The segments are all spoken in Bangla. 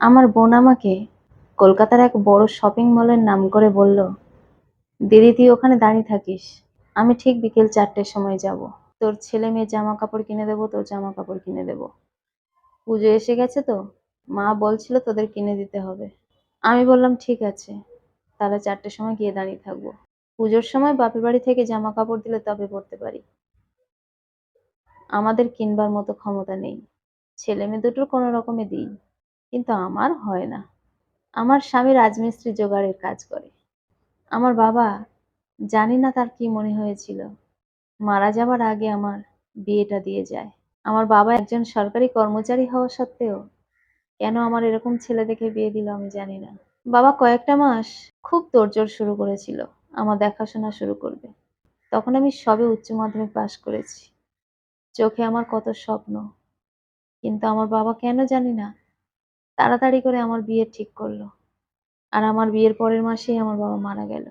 আমার বোন আমাকে কলকাতার এক বড় শপিং মলের নাম করে বলল, দিদি, তুই ওখানে দাঁড়িয়ে থাকিস। আমি ঠিক বিকেল চারটের সময় যাব। তোর ছেলে মেয়ে জামা কাপড় কিনে দেবো, তোর জামা কাপড় কিনে দেবো। পুজো এসে গেছে তো। মা বলছিল তোদের কিনে দিতে হবে। আমি বললাম, ঠিক আছে। তাহলে চারটের সময় গিয়ে দাঁড়িয়ে থাকব। পুজোর সময় বাপের বাড়ি থেকে জামা কাপড় দিলে তবে পরতে পারি। আমাদের কিনবার মতো ক্ষমতা নেই। ছেলে মেয়ে দুটোর কোনো রকমে দিই। কিন্তু আমার হয় না। আমার স্বামী রাজমিস্ত্রি জোগাড়ের কাজ করে। আমার বাবা জানি না তার কি মনে হয়েছিল। মারা যাবার আগে আমার বিয়েটা দিয়ে যায়। আমার বাবা একজন সরকারি কর্মচারী হওয়া সত্ত্বেও কেন আমার এরকম ছেলে দেখে বিয়ে দিল আমি জানি না। বাবা কয়েকটা মাস খুব তোড়জোড় শুরু করেছিল, আমার দেখাশোনা শুরু করবে। তখন আমি সবে উচ্চ মাধ্যমিক পাশ করেছি। চোখে আমার কত স্বপ্ন, কিন্তু আমার বাবা কেন জানি না তাড়াতাড়ি করে আমার বিয়ে ঠিক করল। আর আমার বিয়ের পরের মাসেই আমার বাবা মারা গেল।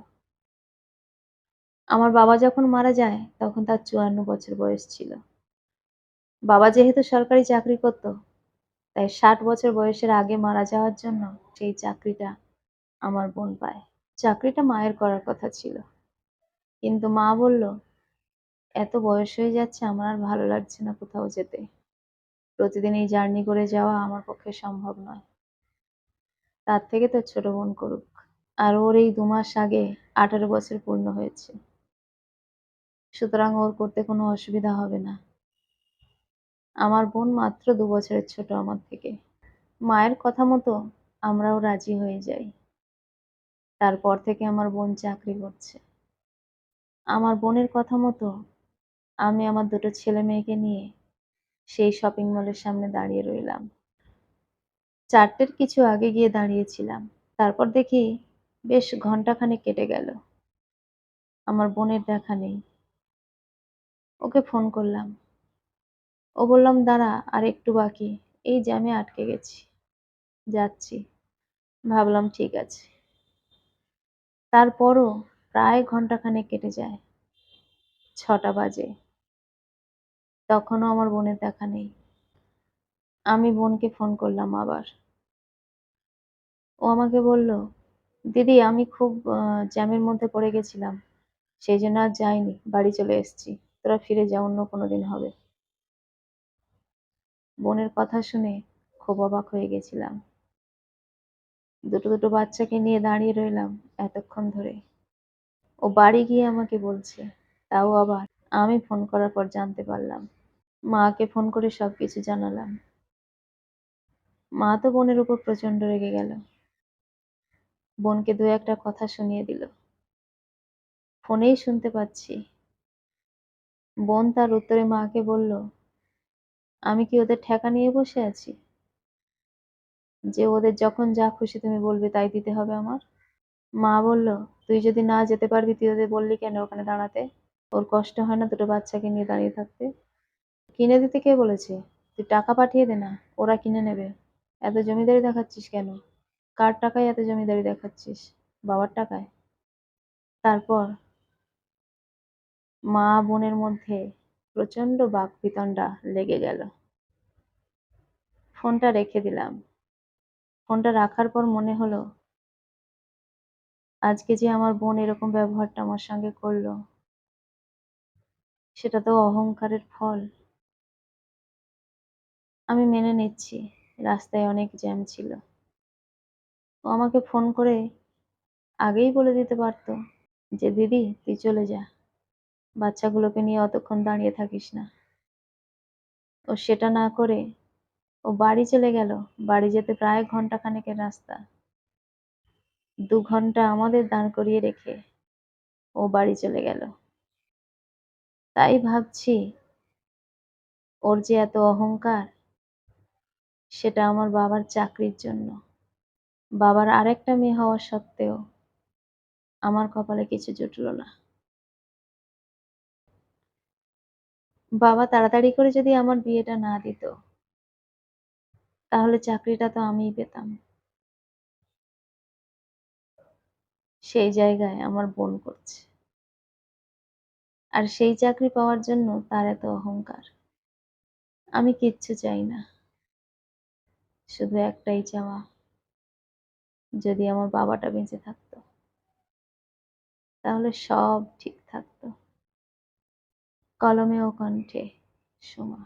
আমার বাবা যখন মারা যায়, তখন তার চুয়ান্ন বছর বয়স ছিল। বাবা যেহেতু সরকারি চাকরি করত, তাই ষাট বছর বয়সের আগে মারা যাওয়ার জন্য সেই চাকরিটা আমার বোন পায়। চাকরিটা মায়ের করার কথা ছিল। কিন্তু মা বলল, এত বয়স হয়ে যাচ্ছে, আমার আর ভালো লাগছে না কোথাও যেতে। প্রতিদিন এই জার্নি করে যাওয়া আমার পক্ষে সম্ভব নয়। তার থেকে তো ছোট বোন করুক। আর ওর এই দু মাস আগে আঠারো বছর পূর্ণ হয়েছে। সুতরাং ওর করতে কোনো অসুবিধা হবে না। আমার বোন মাত্র দু বছরের ছোট আমার থেকে। মায়ের কথা মতো আমরাও রাজি হয়ে যাই। তারপর থেকে আমার বোন চাকরি করছে। আমার বোনের কথা মতো আমি আমার দুটো ছেলে মেয়েকে নিয়ে সেই শপিং মলের সামনে দাঁড়িয়ে রইলাম। চারটের কিছু আগে গিয়ে দাঁড়িয়েছিলাম। তারপর দেখি বেশ ঘন্টাখানেক কেটে গেল। আমার বোনের দেখা নেই। ওকে ফোন করলাম। ও বললাম, দাঁড়া, আর একটু বাকি। এই জ্যামে আটকে গেছি। যাচ্ছি। ভাবলাম, ঠিক আছে। তারপরও প্রায় ঘন্টাখানেক কেটে যায়। ছটা বাজে। তখনও আমার বোনের দেখা নেই। আমি বোনকে ফোন করলাম আবার। ও আমাকে বলল, দিদি, আমি খুব জ্যামের মধ্যে পড়ে গেছিলাম। সেই জন্য আর যাইনি, বাড়ি চলে এসেছি। তোরা ফিরে যা, অন্য কোনো দিন হবে। বোনের কথা শুনে খুব অবাক হয়ে গেছিলাম। দুটো দুটো বাচ্চাকে নিয়ে দাঁড়িয়ে রইলাম এতক্ষণ ধরে। ও বাড়ি গিয়ে আমাকে বলছে, তাও আবার আমি ফোন করার পর জানতে পারলাম। মাকে ফোন করে সবকিছু জানালাম। মা তো বোনের উপর প্রচণ্ড রেগে গেল। বোনকে দু একটা কথা শুনিয়ে দিল। ফোনেই শুনতে পাচ্ছি। বোন তার উত্তরে মাকে বলল, আমি কি ওদের ঠেকা নিয়ে বসে আছি? যে ওদের যখন যা খুশি তুমি বলবে তাই দিতে হবে আমার। মা বলল, তুই যদি না যেতে পারবি তুই ওদের বললি কেন ওখানে দাঁড়াতে? ওর কষ্ট হয় না দুটো বাচ্চাকে নিয়ে দাঁড়িয়ে থাকতে? কিনে দিতে কে বলেছে? তুই টাকা পাঠিয়ে দে না, ওরা কিনে নেবে। এত জমিদারি দেখাচ্ছিস কেন? কার টাকায় এত জমিদারি দেখাচ্ছিস? বাবার টাকায়। তারপর মা বোনের মধ্যে প্রচণ্ড বাকবিতণ্ডা লেগে গেল। ফোনটা রেখে দিলাম। ফোনটা রাখার পর মনে হলো, আজকে যে আমার বোন এরকম ব্যবহারটা আমার সঙ্গে করল, সেটা তো অহংকারের ফল। আমি মেনে নিচ্ছি, রাস্তায় অনেক জ্যাম ছিল। ও আমাকে ফোন করে আগেই বলে দিতে পারতো যে, দিদি, তুই চলে যা। বাচ্চাগুলোকে নিয়ে অতক্ষণ দাঁড়িয়ে থাকিস না। ও সেটা না করে ও বাড়ি চলে গেল। বাড়ি যেতে প্রায় ঘণ্টা খানেকের রাস্তা। দু ঘণ্টা আমাদের দাঁড় করিয়ে রেখে ও বাড়ি চলে গেল। তাই ভাবছি, ওর যে এত অহংকার সেটা আমার বাবার চাকরির জন্য। বাবার আরেকটা মেয়ে হওয়া সত্ত্বেও আমার কপালে কিছু জুটলো না। বাবা তাড়াতাড়ি করে যদি আমার বিয়েটা না দিত, তাহলে চাকরিটা তো আমিই পেতাম। সেই জায়গায় আমার বোন করছে। আর সেই চাকরি পাওয়ার জন্য তার এত অহংকার। আমি কিচ্ছু চাই না। শুধু একটাই চাওয়া, যদি আমার বাবাটা বেঁচে থাকতো। তাহলে সব ঠিক থাকতো। কলমে ও কণ্ঠে, সোমা।